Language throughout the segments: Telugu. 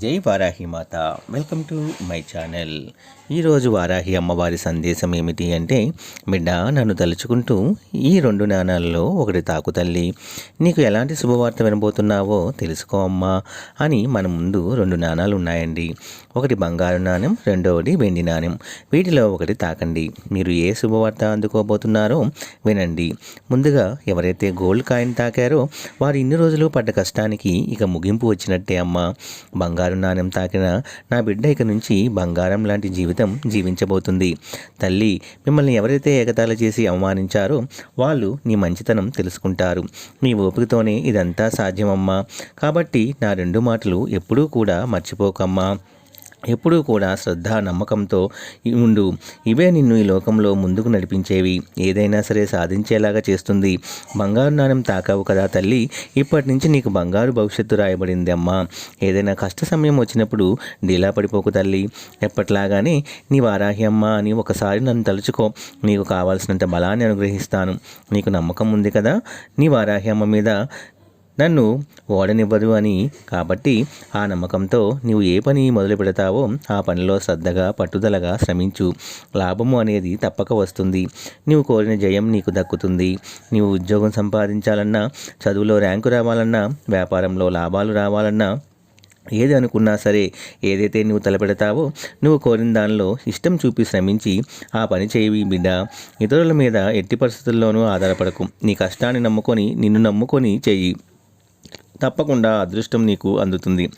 Jai Varahi Mata. Welcome to my channel. ఈరోజు వారాహి అమ్మవారి సందేశం ఏమిటి అంటే బిడ్డ నన్ను తలుచుకుంటూ ఈ రెండు నాణాలలో ఒకటి తాకు తల్లి. నీకు ఎలాంటి శుభవార్త వినబోతున్నావో తెలుసుకో అమ్మా అని మన ముందు రెండు నాణాలు ఉన్నాయండి. ఒకటి బంగారు నాణ్యం రెండవది వెండి నాణ్యం వీటిలో ఒకటి తాకండి. మీరు ఏ శుభవార్త అందుకోబోతున్నారో వినండి. ముందుగా ఎవరైతే గోల్డ్ కాయిన్ తాకారో వారు ఇన్ని రోజులు పడ్డ కష్టానికి ఇక ముగింపు వచ్చినట్టే అమ్మా. బంగారు నాణ్యం తాకిన నా బిడ్డ ఇక నుంచి బంగారం లాంటి జీవితం జీవించబోతుంది. తల్లి మిమ్మల్ని ఎవరైతే ఏకతాళ చేసి అవమానించారో వాళ్ళు నీ మంచితనం తెలుసుకుంటారు. నీ ఓపికతోనే ఇదంతా సాధ్యమమ్మా. కాబట్టి నా రెండు మాటలు ఎప్పుడూ కూడా మర్చిపోకమ్మా. ఎప్పుడూ కూడా శ్రద్ధ నమ్మకంతో ఉండు. ఇవే నిన్ను ఈ లోకంలో ముందుకు నడిపించేవి. ఏదైనా సరే సాధించేలాగా చేస్తుంది. బంగారు నాణ్యం తాకావు కదా తల్లి. ఇప్పటి నుంచి నీకు బంగారు భవిష్యత్తు రాయబడింది అమ్మా. ఏదైనా కష్ట సమయం వచ్చినప్పుడు డీలా పడిపోకు తల్లి. ఎప్పట్లాగానే నీ వారాహి అమ్మ అని ఒకసారి నన్ను తలుచుకో. నీకు కావాల్సినంత బలాన్ని అనుగ్రహిస్తాను. నీకు నమ్మకం ఉంది కదా? నీ వారాహి అమ్మ మీద నన్ను ఓడనివ్వదు అని. కాబట్టి ఆ నమ్మకంతో నీవు ఏ పని మొదలు పెడతావో ఆ పనిలో శ్రద్ధగా పట్టుదలగా శ్రమించు. లాభము అనేది తప్పక వస్తుంది. నీవు కోరిన జయం నీకు దక్కుతుంది. నీవు ఉద్యోగం సంపాదించాలన్నా చదువులో ర్యాంకు రావాలన్నా వ్యాపారంలో లాభాలు రావాలన్నా ఏది అనుకున్నా సరే ఏదైతే నువ్వు తలపెడతావో నువ్వు కోరిన దానిలో ఇష్టం చూపి శ్రమించి ఆ పని చేయవి బిడ్డ. ఇతరుల మీద ఎట్టి పరిస్థితుల్లోనూ ఆధారపడకు. నీ కష్టాన్ని నమ్ముకొని నిన్ను నమ్ముకొని చెయ్యి తప్పకుండా అదృష్టం నీకు అందుతుంది.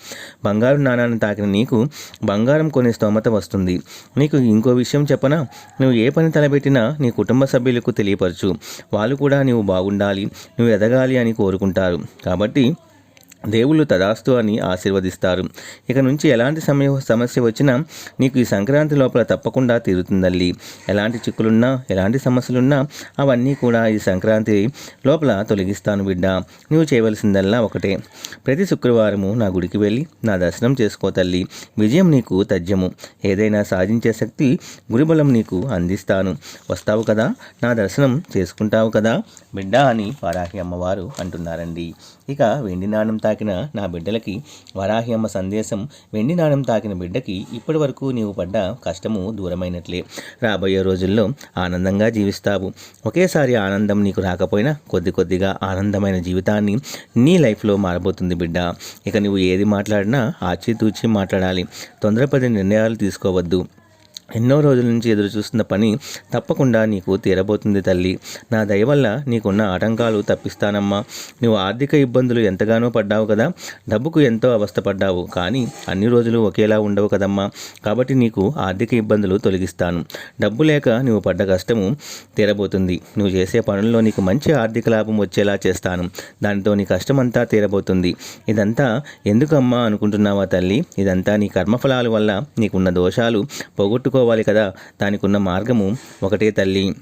బంగారు నాణాన్ని తాకిన నీకు బంగారం కొనే స్తోమత వస్తుంది. నీకు ఇంకో విషయం చెప్పనా? నువ్వు ఏ పని తలపెట్టినా నీ కుటుంబ సభ్యులకు తెలియపరచు. వాళ్ళు కూడా నువ్వు బాగుండాలి నువ్వు ఎదగాలి అని కోరుకుంటారు. కాబట్టి దేవుళ్ళు తదాస్తు అని ఆశీర్వదిస్తారు. ఇక నుంచి ఎలాంటి సమయ సమస్య వచ్చినా నీకు ఈ సంక్రాంతి లోపల తప్పకుండా తీరుతుందల్లి. ఎలాంటి చిక్కులున్నా ఎలాంటి సమస్యలున్నా అవన్నీ కూడా ఈ సంక్రాంతి లోపల తొలగిస్తాను బిడ్డ. నువ్వు చేయవలసిందల్లా ఒకటే. ప్రతి శుక్రవారము నా గుడికి వెళ్ళి నా దర్శనం చేసుకో తల్లి. విజయం నీకు తథ్యము. ఏదైనా సాధించే శక్తి గురుబలం నీకు అందిస్తాను. వస్తావు కదా? నా దర్శనం చేసుకుంటావు కదా? బిడ్డ అని వారాహి అమ్మవారు అంటున్నారండి. ఇక వెండి నాణం తాకిన నా బిడ్డలకి వరాహి అమ్మ సందేశం వెండి నాణం తాకిన బిడ్డకి ఇప్పటి వరకు నీవు పడ్డ కష్టము దూరమైనట్లే. రాబోయే రోజుల్లో ఆనందంగా జీవిస్తావు. ఒకేసారి ఆనందం నీకు రాకపోయినా కొద్ది కొద్దిగా ఆనందమైన జీవితాన్ని నీ లైఫ్లో మారబోతుంది బిడ్డ. ఇక నువ్వు ఏది మాట్లాడినా ఆచితూచి మాట్లాడాలి. తొందరపడి నిర్ణయాలు తీసుకోవద్దు. ఎన్నో రోజుల నుంచి ఎదురు చూస్తున్న పని తప్పకుండా నీకు తీరబోతుంది తల్లి. నా దయ వల్ల నీకున్న ఆటంకాలు తప్పిస్తానమ్మా. నువ్వు ఆర్థిక ఇబ్బందులు ఎంతగానో పడ్డావు కదా. డబ్బుకు ఎంతో అవస్థపడ్డావు కానీ అన్ని రోజులు ఒకేలా ఉండవు కదమ్మా. కాబట్టి నీకు ఆర్థిక ఇబ్బందులు తొలగిస్తాను. డబ్బు లేక నువ్వు పడ్డ కష్టము తీరబోతుంది. నువ్వు చేసే పనుల్లో నీకు మంచి ఆర్థిక లాభం వచ్చేలా చేస్తాను. దానితో నీ కష్టమంతా తీరబోతుంది. ఇదంతా ఎందుకమ్మా అనుకుంటున్నావా తల్లి? ఇదంతా నీ కర్మఫలాల వల్ల నీకున్న దోషాలు పోగొట్టుకో తెలుసుకోవాలి కదా. దానికి ఉన్న మార్గము ఒకటే తల్లి.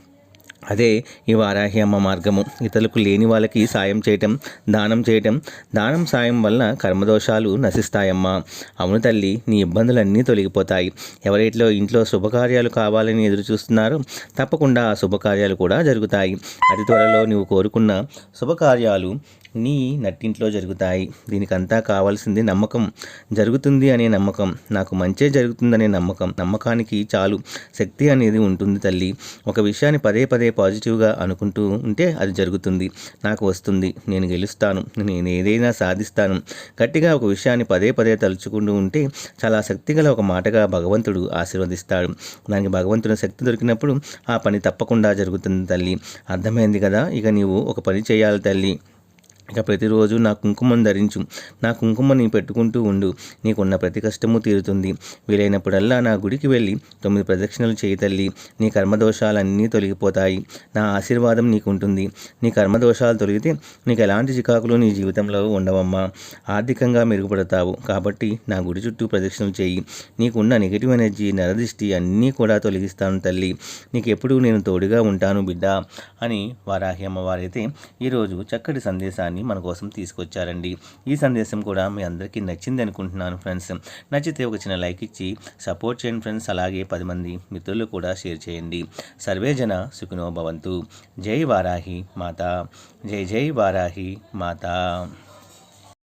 అదే ఈ వారాహి అమ్మ మార్గము. ఇతరులకు లేని వాళ్ళకి సాయం చేయటం దానం చేయటం. దానం సాయం వలన కర్మదోషాలు నశిస్తాయమ్మా. అవును తల్లి నీ ఇబ్బందులన్నీ తొలగిపోతాయి. ఎవరైట్లో ఇంట్లో శుభకార్యాలు కావాలని ఎదురు చూస్తున్నారో తప్పకుండా ఆ శుభకార్యాలు కూడా జరుగుతాయి. అతి త్వరలో నువ్వు కోరుకున్న శుభకార్యాలు నీ నట్టింట్లో జరుగుతాయి. దీనికంతా కావాల్సింది నమ్మకం. జరుగుతుంది అనే నమ్మకం. నాకు మంచే జరుగుతుందనే నమ్మకం. నమ్మకానికి చాలు. శక్తి అనేది ఉంటుంది తల్లి. ఒక విషయాన్ని పదే పదే పాజిటివ్గా అనుకుంటూ ఉంటే అది జరుగుతుంది. నాకు వస్తుంది. నేను గెలుస్తాను. నేను ఏదైనా సాధిస్తాను. గట్టిగా ఒక విషయాన్ని పదే పదే తలుచుకుంటూ ఉంటే చాలా శక్తిగల ఒక మాటగా భగవంతుడు ఆశీర్వదిస్తాడు. దానికి భగవంతుని శక్తి దొరికినప్పుడు ఆ పని తప్పకుండా జరుగుతుంది తల్లి. అర్థమైంది కదా? ఇక నీవు ఒక పని చేయాలి తల్లి. ఇక ప్రతిరోజు నా కుంకుమను ధరించు. నా కుంకుమని పెట్టుకుంటూ ఉండు. నీకున్న ప్రతి కష్టము తీరుతుంది. వీలైనప్పుడల్లా నా గుడికి వెళ్ళి తొమ్మిది ప్రదక్షిణలు చేయి తల్లి. నీ కర్మదోషాలన్నీ తొలగిపోతాయి. నా ఆశీర్వాదం నీకు ఉంటుంది నీ కర్మదోషాలు తొలగితే నీకు ఎలాంటి చికాకులు నీ జీవితంలో ఉండవమ్మా. ఆర్థికంగా మెరుగుపడతావు. కాబట్టి నా గుడి చుట్టూ ప్రదక్షిణలు చేయి. నీకున్న నెగిటివ్ ఎనర్జీ నరదిష్టి అన్నీ కూడా తొలగిస్తాను తల్లి. నీకు ఎప్పుడూ నేను తోడుగా ఉంటాను బిడ్డ అని వారాహి అమ్మవారైతే ఈరోజు చక్కటి సందేశాన్ని సందేశాన్ని మన కోసం తీసుకొచ్చారండి. ఈ సందేశం కూడా మీ అందరికీ నచ్చింది అనుకుంటున్నాను ఫ్రెండ్స్. నచ్చితే ఒక చిన్న లైక్ ఇచ్చి సపోర్ట్ చేయండి ఫ్రెండ్స్. అలాగే పది మంది మిత్రులు కూడా షేర్ చేయండి. సర్వే జన సుఖినో భవంతు. జై వారాహి మాత. జై జై వారాహి మాత.